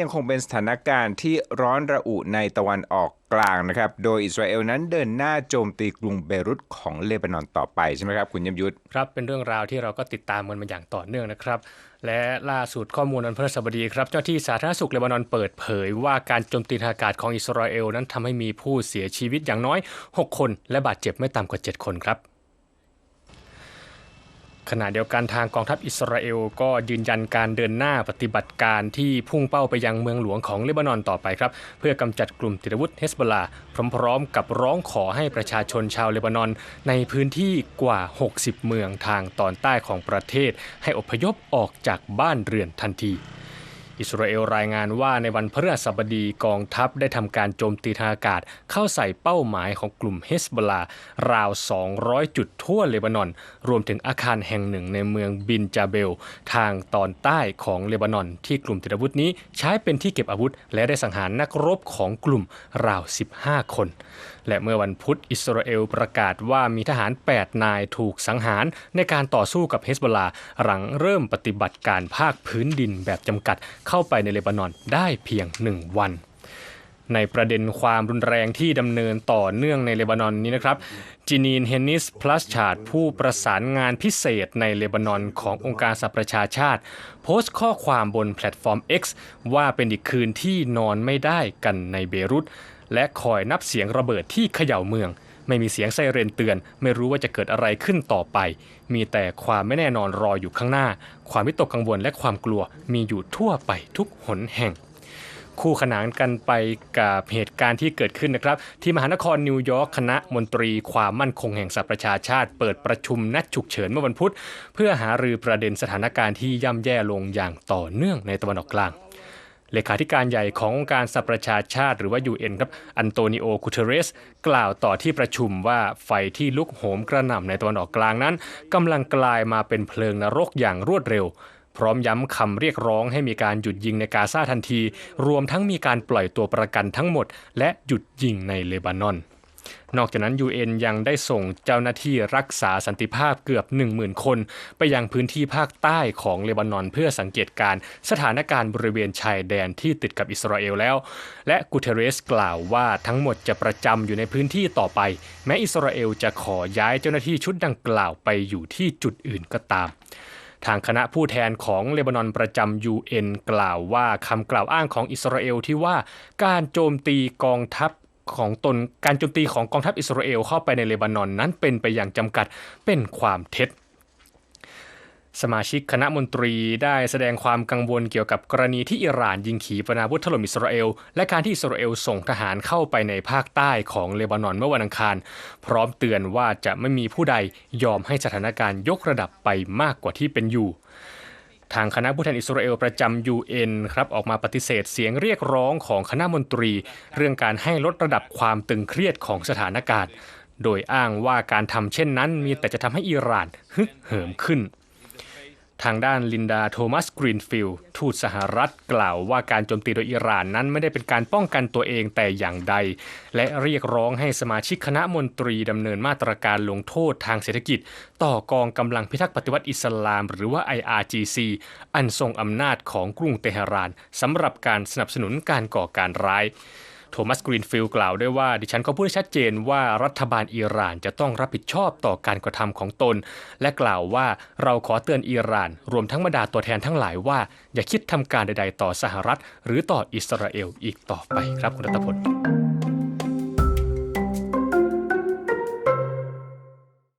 ยังคงเป็นสถานการณ์ที่ร้อนระอุในตะวันออกกลางนะครับ โดยอิสราเอลนั้นเดินหน้าโจมตีกรุงเบรุตของเลบานอนต่อไปใช่ไหมครับ คุณยมยุทธครับ เป็นเรื่องราวที่เราก็ติดตามกันมาอย่างต่อเนื่องนะครับ และล่าสุดข้อมูลวันพฤหัสบดีครับ เจ้าที่สาธารณสุขเลบานอนเปิดเผย ว่าการโจมตีทางอากาศของอิสราเอลนั้นทำให้มีผู้เสียชีวิตอย่างน้อย 6 คน และบาดเจ็บไม่ต่ำกว่า 7 คนครับ ขณะเดียวกันทางกองทัพอิสราเอลก็ยืนยันการเดินหน้าปฏิบัติการที่พุ่งเป้าไปยังเมืองหลวงของเลบานอนต่อไปครับ เพื่อกำจัดกลุ่มติดอาวุธเฮสบลาพร้อมๆ กับร้องขอให้ประชาชนชาวเลบานอน ในพื้นที่กว่า 60 เมืองทางตอนใต้ของประเทศ ให้อพยพออกจากบ้านเรือนทันที อิสราเอลรายงานว่าในวันพฤหัสบดีกองทัพได้ทำการโจมตีทางอากาศ เข้าใส่เป้าหมายของกลุ่มเฮสบลาราว 200 จุดทั่วเลบานอน รวมถึงอาคารแห่งหนึ่งในเมืองบินจาเบล ทางตอนใต้ของเลบานอน ที่กลุ่มติดอาวุธนี้ใช้เป็นที่เก็บอาวุธ และได้สังหารนักรบของกลุ่มราว 15 คน และเมื่อวันพุธอิสราเอลประกาศว่ามีทหาร 8 นายถูกสังหารในการต่อสู้กับเฮสบลาหลังเริ่มปฏิบัติการภาคพื้นดินแบบจำกัดเข้าไปในเลบานอนได้เพียง 1 วัน ในประเด็นความรุนแรงที่ดำเนินต่อเนื่องในเลบานอนนี้นะครับจีนีนเฮนนิสพลัสชาดผู้ประสานงานพิเศษในเลบานอนขององค์การสหประชาชาติ โพสต์ข้อความบนแพลตฟอร์ม X ว่าเป็นอีกคืนที่นอนไม่ได้กันในเบรุตและคอยนับเสียงระเบิดที่เขย่าเมือง ไม่มีเสียงไซเรนเตือน ไม่รู้ว่าจะเกิดอะไรขึ้นต่อไป มีแต่ความไม่แน่นอนรออยู่ข้างหน้า ความวิตกกังวลและความกลัวมีอยู่ทั่วไปทุกหนแห่ง คู่ขนานกันไปกับเหตุการณ์ที่เกิดขึ้นนะครับ ที่มหานครนิวยอร์กคณะมนตรีความมั่นคงแห่งสหประชาชาติ เปิดประชุมนัดฉุกเฉินเมื่อวันพุธ เพื่อหารือประเด็นสถานการณ์ที่ย่ำแย่ลงอย่างต่อเนื่องในตะวันออกกลาง เลขาธิการใหญ่ขององค์การสหประชาชาติหรือว่า UN ครับอันโตนิโอคูเทเรส กล่าวต่อที่ประชุมว่าไฟที่ลุกโหมกระหน่ำในตะวันออกกลางนั้นกำลังกลายมาเป็นเพลิงนรกอย่างรวดเร็ว พร้อมย้ำคำเรียกร้องให้มีการหยุดยิงในกาซาทันที รวมทั้งมีการปล่อยตัวประกันทั้งหมด และหยุดยิงในเลบานอน นอกจากนั้น UN ยังได้ส่งเจ้าหน้าที่รักษาสันติภาพเกือบ 10,000 คน ไปยังพื้นที่ภาคใต้ของเลบานอนเพื่อสังเกตการณ์สถานการณ์บริเวณชายแดนที่ติดกับอิสราเอลแล้ว และกูเทเรสกล่าวว่าทั้งหมดจะประจำอยู่ในพื้นที่ต่อไป แม้อิสราเอลจะขอย้ายเจ้าหน้าที่ชุดดังกล่าวไปอยู่ที่จุดอื่นก็ตามทางคณะผู้แทนของเลบานอนประจำ UN กล่าวว่าคำกล่าวอ้างของอิสราเอลที่ว่าการโจมตีกองทัพ ของตนการโจมตีของกองทัพอิสราเอลเข้าไปในเลบานอนนั้นเป็นไปอย่างจำกัดเป็นความเท็จสมาชิกคณะมนตรีได้แสดงความกังวลเกี่ยวกับกรณีที่อิหร่านยิงขีปนาวุธถล่มอิสราเอล และการที่อิสราเอลส่งทหารเข้าไปในภาคใต้ของเลบานอนเมื่อวันอังคาร พร้อมเตือนว่าจะไม่มีผู้ใดยอมให้สถานการณ์ยกระดับไปมากกว่าที่เป็นอยู่ ทางคณะผู้แทนอิสราเอลประจำ UN ครับออกมาปฏิเสธเสียงเรียกร้องของคณะมนตรี เรื่องการให้ลดระดับความตึงเครียดของสถานการณ์ โดยอ้างว่าการทำเช่นนั้นมีแต่จะทำให้อิหร่านฮึกเหิมขึ้น ทางด้านลินดาโทมัสกรีนฟิลด์ทูตสหรัฐกล่าวว่าการโจมตีโดยอิหร่านนั้นไม่ได้เป็นการป้องกันตัวเองแต่อย่างใด และเรียกร้องให้สมาชิกคณะมนตรีดำเนินมาตรการลงโทษทางเศรษฐกิจ ต่อกองกำลังพิทักษ์ปฏิวัติอิสลาม หรือว่า IRGC อันทรงอำนาจของกรุงเตหะรานสำหรับการสนับสนุนการก่อการร้าย โทมัสกรีนฟิลด์กล่าวด้วยว่า ดิฉันก็พูดชัดเจนว่ารัฐบาลอิหร่านจะต้องรับผิดชอบต่อการกระทำของตน และกล่าวว่าเราขอเตือนอิหร่าน รวมทั้งบรรดาตัวแทนทั้งหลายว่า อย่าคิดทำการใด ๆ ต่อสหรัฐ หรือต่ออิสราเอลอีกต่อไปครับคุณรัตพล